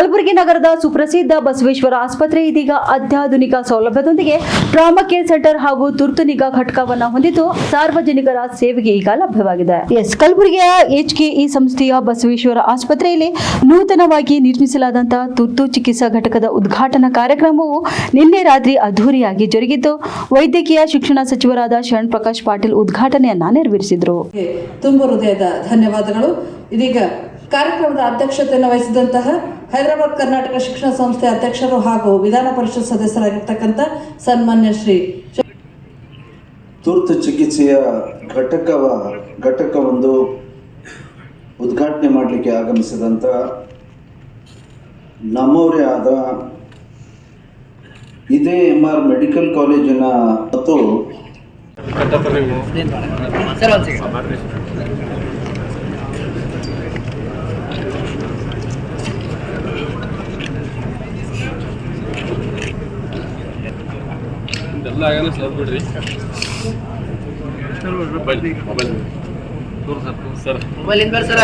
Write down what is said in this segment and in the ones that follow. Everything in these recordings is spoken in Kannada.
ಕಲಬುರಗಿ ನಗರದ ಸುಪ್ರಸಿದ್ಧ ಬಸವೇಶ್ವರ ಆಸ್ಪತ್ರೆ ಇದೀಗ ಅತ್ಯಾಧುನಿಕ ಸೌಲಭ್ಯದೊಂದಿಗೆ ಟ್ರಾಮಾ ಕೇರ್ ಸೆಂಟರ್ ಹಾಗೂ ತುರ್ತು ನಿಗಾ ಘಟಕವನ್ನು ಹೊಂದಿದ್ದು ಸಾರ್ವಜನಿಕರ ಸೇವೆಗೆ ಈಗ ಲಭ್ಯವಾಗಿದೆ. ಎಸ್ ಕಲಬುರಗಿಯ ಇ ಸಂಸ್ಥೆಯ ಬಸವೇಶ್ವರ ಆಸ್ಪತ್ರೆಯಲ್ಲಿ ನೂತನವಾಗಿ ನಿರ್ಮಿಸಲಾದಂತಹ ತುರ್ತು ಚಿಕಿತ್ಸಾ ಘಟಕದ ಉದ್ಘಾಟನಾ ಕಾರ್ಯಕ್ರಮವು ನಿನ್ನೆ ರಾತ್ರಿ ಅದ್ದೂರಿಯಾಗಿ ಜರುಗಿದ್ದು ವೈದ್ಯಕೀಯ ಶಿಕ್ಷಣ ಸಚಿವರಾದ ಶರಣ್ ಪ್ರಕಾಶ್ ಪಾಟೀಲ್ ಉದ್ಘಾಟನೆಯನ್ನ ನೆರವೇರಿಸಿದರು. ತುಂಬ ಹೃದಯದ ಧನ್ಯವಾದಗಳು. ಇದೀಗ ಕಾರ್ಯಕ್ರಮದ ಅಧ್ಯಕ್ಷತೆಯನ್ನು ವಹಿಸಿದಂತಹ ಹೈದರಾಬಾದ್ ಕರ್ನಾಟಕ ಶಿಕ್ಷಣ ಸಂಸ್ಥೆ ಅಧ್ಯಕ್ಷರು ಹಾಗೂ ವಿಧಾನ ಪರಿಷತ್ ಸದಸ್ಯರಾಗಿರ್ತಕ್ಕಂಥ ಸನ್ಮಾನ್ಯ ಶ್ರೀ ತುರ್ತು ಚಿಕಿತ್ಸೆಯ ಘಟಕವ ಘಟಕವೊಂದು ಉದ್ಘಾಟನೆ ಮಾಡಲಿಕ್ಕೆ ಆಗಮಿಸಿದಂಥ ನಮ್ಮವರೇ ಆದ ಇದೇ ಎಂ ಆರ್ ಮೆಡಿಕಲ್ ಕಾಲೇಜಿನ ಮತ್ತು ಇದೆಲ್ಲ ಆಗಲ್ಲ ಸರ್ ಬಿಡ್ರಿ. ಬನ್ನಿ ಮೊಬೈಲ್. ಸರ್. ಬರ್ರಿ ಕ್ಯಾಮ್ರಾ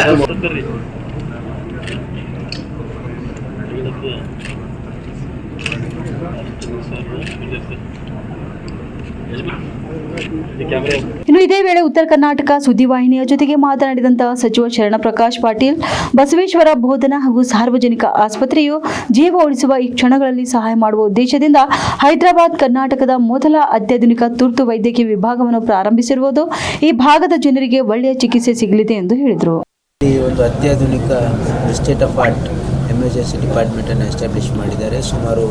ಇನ್ನು ಇದೇ ವೇಳೆ ಉತ್ತರ ಕರ್ನಾಟಕ ಸುದ್ದಿವಾಹಿನಿಯ ಜೊತೆಗೆ ಮಾತನಾಡಿದಂತಹ ಸಚಿವ ಶರಣಪ್ರಕಾಶ್ ಪಾಟೀಲ್, ಬಸವೇಶ್ವರ ಬೋಧನಾ ಹಾಗೂ ಸಾರ್ವಜನಿಕ ಆಸ್ಪತ್ರೆಯು ಜೀವ ಉಳಿಸುವ ಈ ಕ್ಷಣಗಳಲ್ಲಿ ಸಹಾಯ ಮಾಡುವ ಉದ್ದೇಶದಿಂದ ಹೈದರಾಬಾದ್, ಕರ್ನಾಟಕದ ಮೊದಲ ಅತ್ಯಾಧುನಿಕ ತುರ್ತು ವೈದ್ಯಕೀಯ ವಿಭಾಗವನ್ನು ಪ್ರಾರಂಭಿಸಿರುವುದು ಈ ಭಾಗದ ಜನರಿಗೆ ಒಳ್ಳೆಯ ಚಿಕಿತ್ಸೆ ಸಿಗಲಿದೆ ಎಂದು ಹೇಳಿದರು. ಎಮರ್ಜೆನ್ಸಿ ಡಿಪಾರ್ಟ್ಮೆಂಟನ್ನು ಎಸ್ಟಾಬ್ಲಿಷ್ ಮಾಡಿದ್ದಾರೆ. ಸುಮಾರು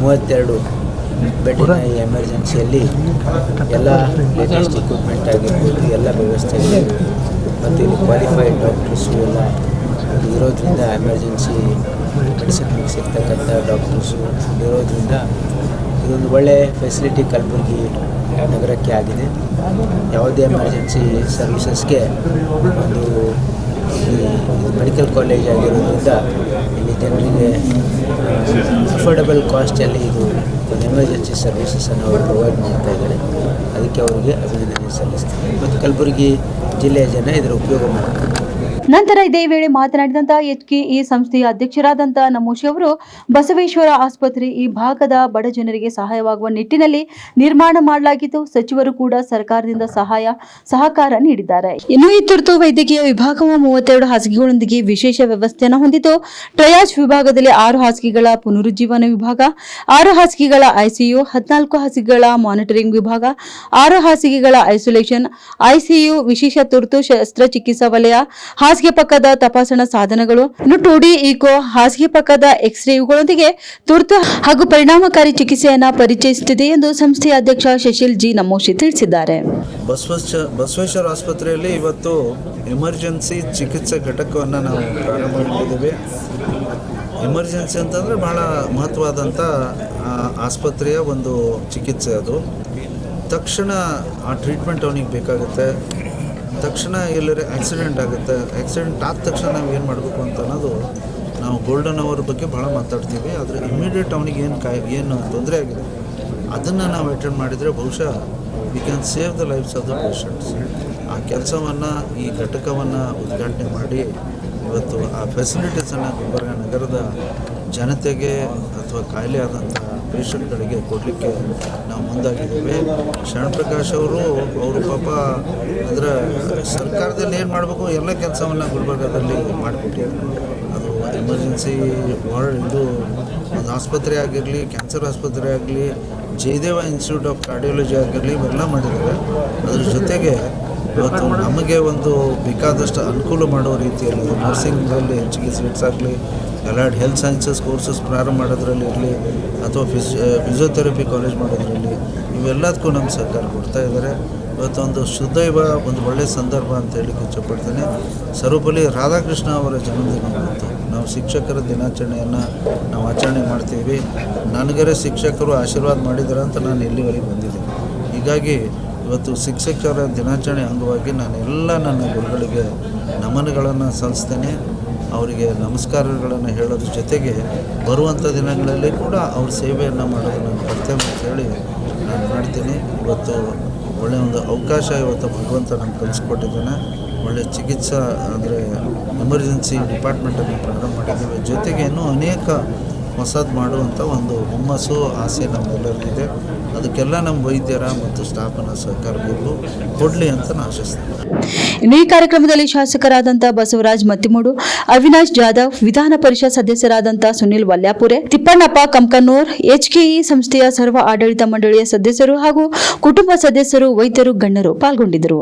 ಮೂವತ್ತೆರಡು ಬೆಡ್ಡಿನ ಎಮರ್ಜೆನ್ಸಿಯಲ್ಲಿ ಎಲ್ಲ ಲೇಟೆಸ್ಟ್ ಇಕ್ವಿಪ್ಮೆಂಟ್ ಆಗಿರ್ಬೋದು ಎಲ್ಲ ವ್ಯವಸ್ಥೆಗಳು ಮತ್ತು ಇಲ್ಲಿ ಕ್ವಾಲಿಫೈಡ್ ಡಾಕ್ಟರ್ಸು ಎಲ್ಲ ಇರೋದ್ರಿಂದ ಎಮರ್ಜೆನ್ಸಿ ಮೆಡಿಸಿನ್ ಸಿಗ್ತಕ್ಕಂಥ ಡಾಕ್ಟರ್ಸು ಇರೋದ್ರಿಂದ ಇದೊಂದು ಒಳ್ಳೆಯ ಫೆಸಿಲಿಟಿ ಕಲಬುರಗಿ ನಗರಕ್ಕೆ ಆಗಿದೆ. ಯಾವುದೇ ಎಮರ್ಜೆನ್ಸಿ ಸರ್ವಿಸಸ್ಗೆ ಒಂದು ಮೆಡಿಕಲ್ ಕಾಲೇಜ್ ಆಗಿರೋದ್ರಿಂದ ಇಲ್ಲಿ ಜನರಿಗೆ ಅಫೋರ್ಡಬಲ್ ಕಾಸ್ಟಲ್ಲಿ ಇದು ಎಮರ್ಜೆನ್ಸಿ ಸರ್ವಿಸಸನ್ನು ಅವರು ಪ್ರೊವೈಡ್ ಮಾಡ್ತಾ ಇದ್ದಾರೆ. ಅದಕ್ಕೆ ಅವರಿಗೆ ಅಭಿನಂದನೆ ಸಲ್ಲಿಸ್ತೀನಿ. ಮತ್ತು ಕಲಬುರಗಿ ಜಿಲ್ಲೆಯ ಜನ ಇದರ ಉಪಯೋಗ ಮಾಡ್ತಾರೆ. ನಂತರ ಇದೇ ವೇಳೆ ಮಾತನಾಡಿದಂತಹ ಎಚ್ಕೆಇ ಸಂಸ್ಥೆಯ ಅಧ್ಯಕ್ಷರಾದಂತಹ ನಮೋಶಿ ಅವರು, ಬಸವೇಶ್ವರ ಆಸ್ಪತ್ರೆ ಈ ಭಾಗದ ಬಡ ಜನರಿಗೆ ಸಹಾಯವಾಗುವ ನಿಟ್ಟಿನಲ್ಲಿ ನಿರ್ಮಾಣ ಮಾಡಲಾಗಿದ್ದು, ಸಚಿವರು ಕೂಡ ಸರ್ಕಾರದಿಂದ ಸಹಾಯ, ಸಹಕಾರ ನೀಡಿದ್ದಾರೆ. ಇನ್ನು ಈ ತುರ್ತು ವೈದ್ಯಕೀಯ ವಿಭಾಗವು ಮೂವತ್ತೆರಡು ಹಾಸಿಗೆಗಳೊಂದಿಗೆ ವಿಶೇಷ ವ್ಯವಸ್ಥೆಯನ್ನು ಹೊಂದಿದ್ದು, ಟ್ರಯಾಜ್ ವಿಭಾಗದಲ್ಲಿ ಆರು ಹಾಸಿಗೆಗಳ ಪುನರುಜ್ಜೀವನ ವಿಭಾಗ, ಆರು ಹಾಸಿಗೆಗಳ ಐಸಿಯು, ಹದಿನಾಲ್ಕು ಹಾಸಿಗೆಗಳ ಮಾನಿಟರಿಂಗ್ ವಿಭಾಗ, ಆರು ಹಾಸಿಗೆಗಳ ಐಸೋಲೇಷನ್, ಐಸಿಯು ವಿಶೇಷ ತುರ್ತು ಶಸ್ತ್ರಚಿಕಿತ್ಸಾ ವಲಯ ಹಾಸಿಗೆ ಪಕ್ಕದ ತಪಾಸಣಾ ಸಾಧನಗಳು ಟು ಡಿ ಈಕೋ ಹಾಸಿಗೆ ಪಕ್ಕದ ಎಕ್ಸ್ರೇ ಇವುಗಳೊಂದಿಗೆ ತುರ್ತು ಹಾಗೂ ಪರಿಣಾಮಕಾರಿ ಚಿಕಿತ್ಸೆಯನ್ನ ಪರಿಚಯಿಸುತ್ತಿದೆ ಎಂದು ಸಂಸ್ಥೆಯ ಅಧ್ಯಕ್ಷ ಶಶಿಲ್ ಜಿ ನಮೋಶಿ ತಿಳಿಸಿದ್ದಾರೆ. ಬಸವೇಶ್ವರ ಆಸ್ಪತ್ರೆಯಲ್ಲಿ ಇವತ್ತು ಎಮರ್ಜೆನ್ಸಿ ಚಿಕಿತ್ಸೆ ಘಟಕವನ್ನು ನಾವು ಪ್ರಾರಂಭ ಮಾಡಿದ್ದೇವೆ. ಎಮರ್ಜೆನ್ಸಿ ಅಂತಂದರೆ ಭಾಳ ಮಹತ್ವವಾದಂಥ ಆಸ್ಪತ್ರೆಯ ಒಂದು ಚಿಕಿತ್ಸೆ ಅದು. ತಕ್ಷಣ ಆ ಟ್ರೀಟ್ಮೆಂಟ್ ಅವನಿಗೆ ಬೇಕಾಗುತ್ತೆ. ತಕ್ಷಣ ಎಲ್ಲರ ಆಕ್ಸಿಡೆಂಟ್ ಆಗುತ್ತೆ. ಆಕ್ಸಿಡೆಂಟ್ ಆದ ತಕ್ಷಣ ನಾವು ಏನು ಮಾಡಬೇಕು ಅಂತ ಅನ್ನೋದು ನಾವು ಗೋಲ್ಡನ್ ಅವರ್ ಬಗ್ಗೆ ಭಾಳ ಮಾತಾಡ್ತೀವಿ. ಆದರೆ ಇಮಿಡಿಯೇಟ್ ಅವನಿಗೆ ಏನು ಕಾಯಿ, ಏನು ತೊಂದರೆ ಆಗಿದೆ? ಅದನ್ನು ನಾವು ಅಟೆಂಡ್ ಮಾಡಿದರೆ ಬಹುಶಃ we can save the lives of the patients ಆ ಕೆಲಸವನ್ನು, ಈ ಘಟಕವನ್ನು ಉದ್ಘಾಟನೆ ಮಾಡಿ ಇವತ್ತು ಆ ಫೆಸಿಲಿಟೀಸನ್ನು ಗುಲ್ಬರ್ಗ ನಗರದ ಜನತೆಗೆ ಅಥವಾ ಖಾಯಿಲೆ ಆದಂಥ ಪೇಷಂಟ್ಗಳಿಗೆ ಕೊಡಲಿಕ್ಕೆ ನಾವು ಮುಂದಾಗಿದ್ದೇವೆ. ಶರಣಪ್ರಕಾಶ್ ಅವರು ಅವರು ಪಾಪ ಅಂದರೆ ಸರ್ಕಾರದಲ್ಲಿ ಏನು ಮಾಡಬೇಕು? ಎಲ್ಲ ಕೆಲಸವನ್ನು ಗುಲ್ಬರ್ಗದಲ್ಲಿ ಮಾಡಿಕೊಟ್ಟಿದ್ದಾರೆ ಅದು ಎಮರ್ಜೆನ್ಸಿ ವಾರ್ಡ್ ಇದು ಒಂದು ಆಸ್ಪತ್ರೆ ಆಗಿರಲಿ, ಕ್ಯಾನ್ಸರ್ ಆಸ್ಪತ್ರೆ ಆಗಲಿ, ಜಯದೇವ ಇನ್ಸ್ಟಿಟ್ಯೂಟ್ ಆಫ್ ಕಾರ್ಡಿಯಾಲಜಿ ಆಗಿರಲಿ, ಇವೆಲ್ಲ ಮಾಡಿದ್ದಾರೆ. ಅದ್ರ ಜೊತೆಗೆ ಇವತ್ತು ನಮಗೆ ಒಂದು ಬೇಕಾದಷ್ಟು ಅನುಕೂಲ ಮಾಡೋ ರೀತಿಯಲ್ಲಿ ನರ್ಸಿಂಗಲ್ಲಿ ಹೆಚ್ಚಿಗೆ ಸೀಟ್ಸ್ ಆಗಲಿ ಎಲ್ಲ ಹೆಲ್ತ್ ಸೈನ್ಸಸ್ ಕೋರ್ಸಸ್ ಪ್ರಾರಂಭ ಮಾಡೋದ್ರಲ್ಲಿ ಇರಲಿ, ಅಥವಾ ಫಿಸ್ ಫಿಸಿಯೋಥೆರಪಿ ಕಾಲೇಜ್ ಮಾಡೋದ್ರಲ್ಲಿ ಇವೆಲ್ಲದಕ್ಕೂ ನಮ್ಮ ಸರ್ಕಾರ ಕೊಡ್ತಾ ಇದ್ದಾರೆ. ಇವತ್ತೊಂದು ಶುದ್ಧೈವ ಒಂದು ಒಳ್ಳೆಯ ಸಂದರ್ಭ ಅಂತ ಹೇಳಿಕ್ಕೆ ಇಚ್ಛಪಡ್ತೇನೆ. ಸರ್ವಪಲ್ಲಿ ರಾಧಾಕೃಷ್ಣ ಅವರ ಜನ್ಮದಿನ ಬಂತು. ನಾವು ಶಿಕ್ಷಕರ ದಿನಾಚರಣೆಯನ್ನು ನಾವು ಆಚರಣೆ ಮಾಡ್ತೀವಿ. ನನಗರೆ ಶಿಕ್ಷಕರು ಆಶೀರ್ವಾದ ಮಾಡಿದ್ದಾರೆ ಅಂತ ನಾನು ಇಲ್ಲಿವರೆಗೆ ಬಂದಿದ್ದೀನಿ. ಹೀಗಾಗಿ ಇವತ್ತು ಶಿಕ್ಷಕರ ದಿನಾಚರಣೆ ಅಂಗವಾಗಿ ನಾನು ಎಲ್ಲ ನನ್ನ ಗುರುಗಳಿಗೆ ನಮನಗಳನ್ನು ಸಲ್ಲಿಸ್ತೇನೆ. ಅವರಿಗೆ ನಮಸ್ಕಾರಗಳನ್ನು ಹೇಳೋದ್ರ ಜೊತೆಗೆ ಬರುವಂಥ ದಿನಗಳಲ್ಲಿ ಕೂಡ ಅವ್ರ ಸೇವೆಯನ್ನು ಮಾಡೋದು ನಾನು ಕರ್ತವ್ಯ ಅಂತ ಹೇಳಿ ನಾನು ಮಾಡ್ತೀನಿ. ಇವತ್ತು ಒಳ್ಳೆಯ ಒಂದು ಅವಕಾಶ ಇವತ್ತು ಭಗವಂತ ನಮ್ಗೆ ಕಲಿಸ್ಕೊಟ್ಟಿದ್ದಾನೆ ಒಳ್ಳೆಯ ಚಿಕಿತ್ಸಾ ಅಂದರೆ ಎಮರ್ಜೆನ್ಸಿ ಡಿಪಾರ್ಟ್ಮೆಂಟನ್ನು ಪ್ರಾರಂಭ ಮಾಡಿದ್ದೇವೆ. ಜೊತೆಗೆ ಇನ್ನೂ ಅನೇಕ ಹೊಸದು ಮಾಡುವಂಥ ಒಂದು ಹುಮ್ಮಸ್ಸು, ಆಸೆ ನಮ್ಮೆಲ್ಲರಿಗಿದೆ ಅದಕ್ಕೆಲ್ಲ ನಮ್ಮ ವೈದ್ಯರ ಮತ್ತು ಸ್ಟಾಫನ ಸಹಕಾರಗಳು ಕೊಡಲಿ ಅಂತ ನಾನು ಆಶಿಸ್ತೇನೆ. ಇನ್ನು ಈ ಕಾರ್ಯಕ್ರಮದಲ್ಲಿ ಶಾಸಕರಾದಂಥ ಬಸವರಾಜ್ ಮತ್ತಿಮೂಡು, ಅವಿನಾಶ್ ಜಾಧವ್, ವಿಧಾನ ಪರಿಷತ್ ಸದಸ್ಯರಾದಂಥ ಸುನಿಲ್ ವಲ್ಯಾಪುರೆ, ತಿಪ್ಪಣ್ಣಪ್ಪ ಕಂಕನೂರ್, ಎಚ್ಕೆಇ ಸಂಸ್ಥೆಯ ಸರ್ವ ಆಡಳಿತ ಮಂಡಳಿಯ ಸದಸ್ಯರು ಹಾಗೂ ಕುಟುಂಬ ಸದಸ್ಯರು, ವೈದ್ಯರು, ಗಣ್ಯರು ಪಾಲ್ಗೊಂಡಿದ್ದರು.